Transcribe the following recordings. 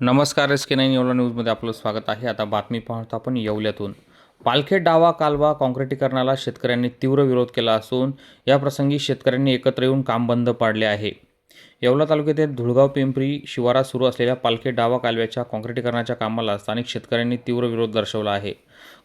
नमस्कार S K nine Yeola न्यूजमध्ये आपलं स्वागत आहे. आता बातमी पाहतो आपण येवल्यातून. पालखेड डावा कालवा काँक्रिटीकरणाला शेतकऱ्यांनी तीव्र विरोध केला असून या प्रसंगी शेतकऱ्यांनी एकत्र येऊन काम बंद पाडले आहे. येवला तालुक्यातील धुळगाव पिंपरी शिवारात सुरू असलेल्या पालखेड डावा कालव्याच्या काँक्रिटीकरणाच्या कामाला स्थानिक शेतकऱ्यांनी तीव्र विरोध दर्शवला आहे.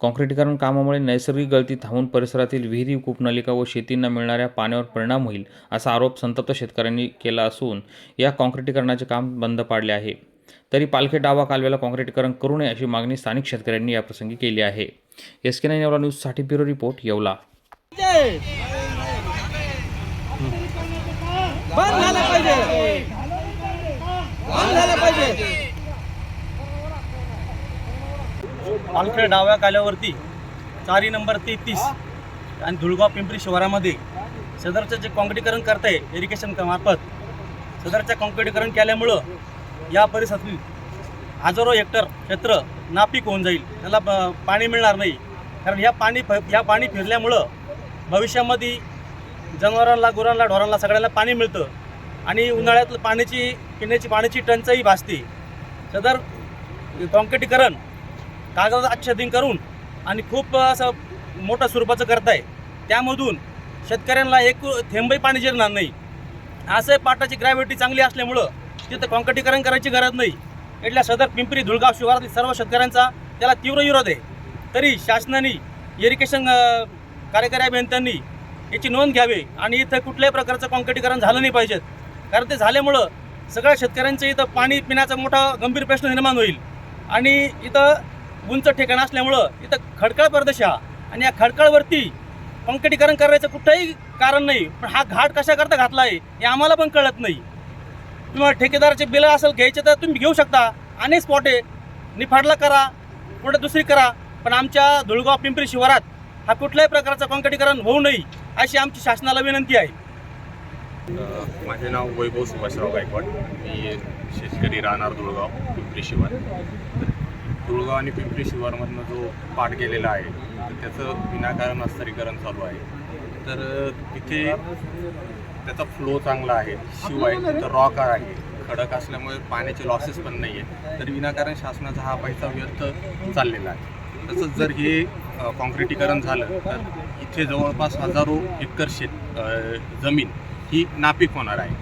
काँक्रिटीकरण कामामुळे नैसर्गिक गळती थांबून परिसरातील विहिरी कूपनलिका व शेतींना मिळणाऱ्या पाण्यावर परिणाम होईल असा आरोप संतप्त शेतकऱ्यांनी केला असून या काँक्रिटीकरणाचे काम बंद पाडले आहे. तरी पालखी डावा कालव्याला काँक्रिटीकरण करू नये अशी मागणी स्थानिक शेतकऱ्यांनी याप्रसंगी केली आहे. एस के नाईन येवला न्यूजसाठी ब्युरो रिपोर्ट येवला. पालखेड डाव्या काल्यावरती चारी नंबर तेहतीस आणि धुळगाव पिंपरी शहरामध्ये सदरचं जे काँक्रिटीकरण करताय इरिगेशन मार्फत सदरचं काँक्रिटीकरण केल्यामुळं या परिसरातील हजारो हेक्टर क्षेत्र नापीक होऊन जाईल. त्याला पाणी मिळणार नाही. कारण या पाणी फ- या पाणी फिरल्यामुळं भविष्यामध्ये जनावरांना गुरांना ढोरांना सगळ्यांना पाणी मिळतं. आणि उन्हाळ्यातलं पाण्याची पिण्याची पाण्याची टंचाई भासते. सदर काँक्रिटीकरण कागद आच्छादन करून आणि खूप असं मोठं स्वरूपाचं करत आहे त्यामधून शेतकऱ्यांना एक थेंबही पाणी जिरणार नाही. असं पाटाची ग्रॅव्हिटी चांगली असल्यामुळं तिथं काँक्रिटीकरण करायची गरज नाही इथल्या सदर पिंपरी धुळगाव शिवारातील सर्व शेतकऱ्यांचा त्याला तीव्र विरोध आहे. तरी शासनाने इरिगेशन कार्यकारी अभियंत्यांनी याची नोंद घ्यावी आणि इथं कुठल्याही प्रकारचं काँक्रिटीकरण झालं नाही पाहिजेत कारण ते झाल्यामुळं सगळ्या शेतकऱ्यांचं इथं पाणी पिण्याचा मोठा गंभीर प्रश्न निर्माण होईल. आणि इथं उंच ठिकाण असल्यामुळं इथं खडकाळ प्रदेश हा आणि या खडकाळवरती काँक्रिटीकरण करायचं कुठंही कारण नाही पण हा घाट कशाकरता घातला आहे हे आम्हाला पण कळत नाही. तुम्हाला ठेकेदाराचे बिल असेल घ्यायचे तर तुम्ही घेऊ शकता. अनेक स्पॉट आहे. निफाडला करा कुठे दुसरी करा. पण आमच्या धुळगाव पिंपरी शिवारात हा कुठल्याही प्रकारचं कॉन्क्रिटीकरण होऊ नये अशी आमची शासनाला विनंती आहे. माझे नाव वैभव सुभाषराव गायकवाड. मी शेतकरी राहणार धुळगाव पिंपरी शिवार. धुळगाव आणि पिंपरी शिवारमधनं जो पाठ गेलेला आहे तर त्याचं विनाकारण अस्तरीकरण चालू आहे. तर तिथे त्याचा फ्लो चांगला आहे. शिवाय तिथं रॉक आहे खडक असल्यामुळे पाण्याचे लॉसेस पण नाही आहे तर विनाकारण शासनाचा हा पैसा व्यर्थ चाललेला आहे. तसंच जर हे अ, काँक्रिटीकरण झालं तर इथे जवळपास हजारो एकर शेत जमीन ही नापीक होणार आहे.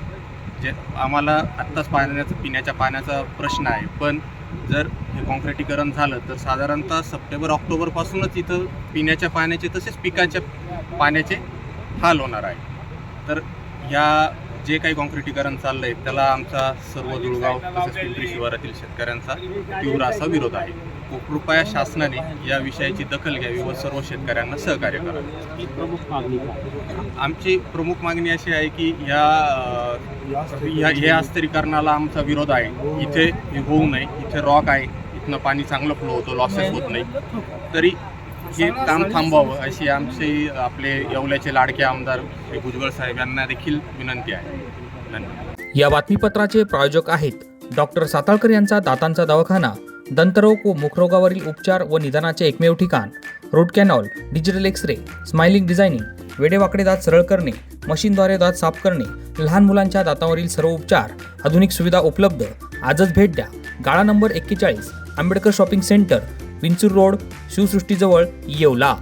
जे आम्हाला आत्ताच पाण्याचा पिण्याच्या पाण्याचा प्रश्न आहे. पण जर हे काँक्रिटीकरण झालं तर साधारणतः सप्टेंबर ऑक्टोबरपासूनच इथं पिण्याच्या पाण्याचे तसेच पिकाच्या पाण्याचे हाल होणार आहे. तर ह्या जे काही काँक्रिटीकरण आहे त्याला आमचा सर्व दुळगाव तसेच पिंपरी शिवारातील शेतकऱ्यांचा तीव्र असा विरोध आहे. कृपया शासनाने या विषयाची दखल घ्यावी व सर्व शेतकऱ्यांना सहकार्य करावे आमची प्रमुख मागणी अशी आहे की या हे अस्तरीकरणाला आमचा विरोध आहे. इथे होऊ नये. इथे रॉक आहे. इथनं पाणी चांगलं फ्लो होतं. लॉसेस होत नाही तरी हे काम थांबवावं अशी आमची आपले येवल्याचे लाडके आमदार भुजबळ साहेब यांना देखील विनंती आहे. धन्यवाद. या बातमीपत्राचे प्रायोजक आहेत डॉक्टर साताळकर यांचा दातांचा दवाखाना दंतरोग व मुखरोगावरील उपचार व निदानाचे एकमेव ठिकाण root canal digital X ray smiling designing वेडेवाकडे दात सरळ करणे मशीनद्वारे दात साफ करणे लहान मुलांच्या दातावरील सर्व उपचार आधुनिक सुविधा उपलब्ध आजच भेट द्या. गाळा नंबर एक्केचाळीस Ambedkar shopping centre Vinchur road शिवसृष्टीजवळ Yeola.